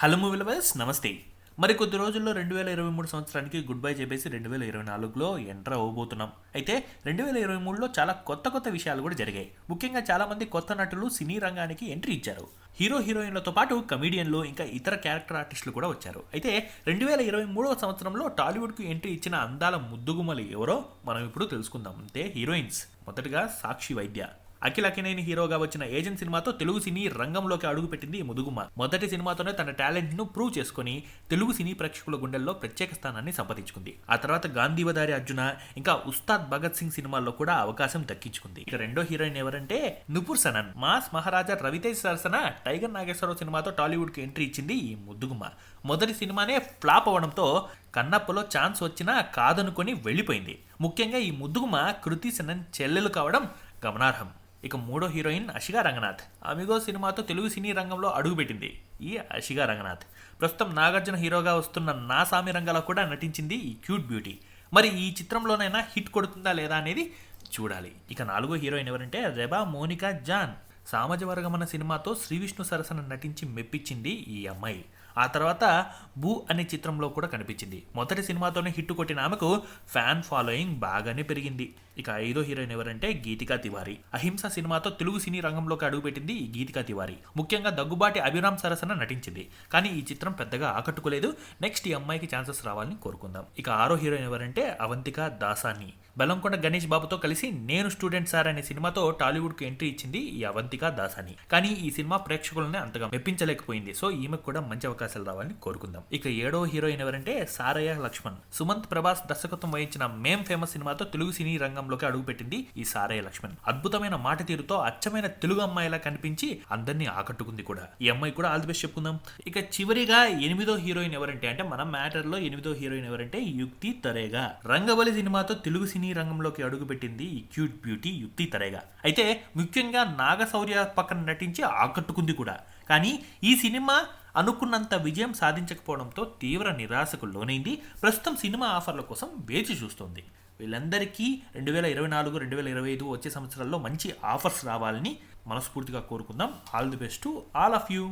Hello movie lovers నమస్తే మరి కొద్ది రోజుల్లో రెండు వేల ఇరవై మూడు సంవత్సరానికి గుడ్ బై చెప్పేసి రెండు వేల ఇరవై నాలుగులో ఎంటర్ అవ్వబోతున్నాం. అయితే రెండు వేల ఇరవై మూడులో చాలా కొత్త కొత్త విషయాలు కూడా జరిగాయి. ముఖ్యంగా చాలామంది కొత్త నటులు సినీ రంగానికి ఎంట్రీ ఇచ్చారు. హీరో హీరోయిన్లతో పాటు కమీడియన్లు ఇంకా ఇతర క్యారెక్టర్ ఆర్టిస్టులు కూడా వచ్చారు. అయితే రెండు వేల ఇరవై మూడవ సంవత్సరంలో టాలీవుడ్కు ఎంట్రీ ఇచ్చిన అందాల ముద్దుగుమలు ఎవరో మనం ఇప్పుడు తెలుసుకుందాం. అంతే హీరోయిన్స్. మొదటగా సాక్షి వైద్య. అఖిల్ అఖినేని హీరోగా వచ్చిన ఏజెంట్ సినిమాతో తెలుగు సినీ రంగంలోకి అడుగుపెట్టింది ఈ మొదటి సినిమాతోనే తన టాలెంట్ను ప్రూవ్ చేసుకుని తెలుగు సినీ ప్రేక్షకుల గుండెల్లో ప్రత్యేక స్థానాన్ని సంపాదించుకుంది. ఆ తర్వాత గాంధీవదారి అర్జున ఇంకా ఉస్తాద్ భగత్ సింగ్ సినిమాల్లో కూడా అవకాశం దక్కించుకుంది. ఇక రెండో హీరోయిన్ ఎవరంటే నుపుర్ సనన్. మాస్ మహారాజా రవితేజ్ సరసన టైగర్ నాగేశ్వరరావు సినిమాతో టాలీవుడ్కి ఎంట్రీ ఇచ్చింది ఈ ముద్దుగుమ మొదటి సినిమానే ఫ్లాప్ అవడంతో కన్నప్పలో ఛాన్స్ వచ్చినా కాదనుకొని వెళ్ళిపోయింది. ముఖ్యంగా ఈ ముద్దుగుమ కృతి సనన్ చెల్లెలు కావడం గమనార్హం. ఇక మూడో హీరోయిన్ అషిగా రంగనాథ్. అమిగో సినిమాతో తెలుగు సినీ రంగంలో అడుగుపెట్టింది ఈ అషిగా రంగనాథ్. ప్రస్తుతం నాగార్జున హీరోగా వస్తున్న నా సామి రంగంలో కూడా నటించింది ఈ క్యూట్ బ్యూటీ. మరి ఈ చిత్రంలోనైనా హిట్ కొడుతుందా లేదా అనేది చూడాలి. ఇక నాలుగో హీరోయిన్ ఎవరంటే Reba Monica John. Samajavaragamana సినిమాతో శ్రీ విష్ణు సరసన నటించి మెప్పించింది ఈ అమ్మాయి. ఆ తర్వాత బూ అనే చిత్రంలో కూడా కనిపించింది. మొదటి సినిమాతోనే హిట్ కొట్టిన ఆమెకు ఫ్యాన్ ఫాలోయింగ్ బాగానే పెరిగింది. ఇక ఐదో హీరోయిన్ ఎవరంటే గీతికా తివారి. అహింస సినిమాతో తెలుగు సినీ రంగంలోకి అడుగుపెట్టింది ఈ గీతికా తివారి. ముఖ్యంగా దగ్గుబాటి అభిరామ్ సరసన నటించింది. కానీ ఈ చిత్రం పెద్దగా ఆకట్టుకోలేదు. నెక్స్ట్ ఈ అమ్మాయికి ఛాన్సెస్ రావాలని కోరుకుందాం. ఇక ఆరో హీరోయిన్ ఎవరంటే అవంతిక దాసాని. బెల్లంకొండ గణేష్ బాబుతో కలిసి నేను స్టూడెంట్ సార్ అనే సినిమాతో టాలీవుడ్కు ఎంట్రీ ఇచ్చింది ఈ అవంతిక దాసాని. కానీ ఈ సినిమా ప్రేక్షకులని అంతగా మెప్పించలేకపోయింది. సో ఈమెకు కూడా మంచి అవకాశాలు రావాలని కోరుకుందాం. ఇక ఏడో హీరోయిన్ ఎవరంటే సారయ్య లక్ష్మణ్. సుమంత్ ప్రభాస్ దర్శకత్వం వహించిన మేం ఫేమస్ సినిమాతో తెలుగు సినీ రంగంలోకి అడుగుపెట్టింది ఈ సారయ్య లక్ష్మణ్. అద్భుతమైన మాట తీరుతో అచ్చమైన తెలుగు అమ్మాయిలా కనిపించి అందరినీ ఆకట్టుకుంది కూడా. ఈ అమ్మాయి కూడా ఆల్ ది బెస్ట్ చెప్పుకుందాం. ఇక చివరిగా ఎనిమిదో హీరోయిన్ ఎవరంటే అంటే మన మ్యాటర్లో ఎనిమిదో హీరోయిన్ ఎవరంటే యుక్తి తరేగా. రంగబలి సినిమాతో తెలుగు సినీ రంగంలోకి అడుగుపెట్టింది ఈ క్యూట్ బ్యూటీ యుక్తి తరేగా. అయితే ముఖ్యంగా నాగశౌర్య పక్కన నటించి ఆకట్టుకుంది కూడా. కానీ ఈ సినిమా అనుకున్నంత విజయం సాధించకపోవడంతో తీవ్ర నిరాశకు లోనైంది. ప్రస్తుతం సినిమా ఆఫర్ల కోసం వేచి చూస్తోంది. వీళ్ళందరికీ రెండు వేల ఇరవై నాలుగు రెండు వేల ఇరవై ఐదు వచ్చే సంవత్సరాల్లో మంచి ఆఫర్స్ రావాలని మనస్ఫూర్తిగా కోరుకుందాం. All the best all of you.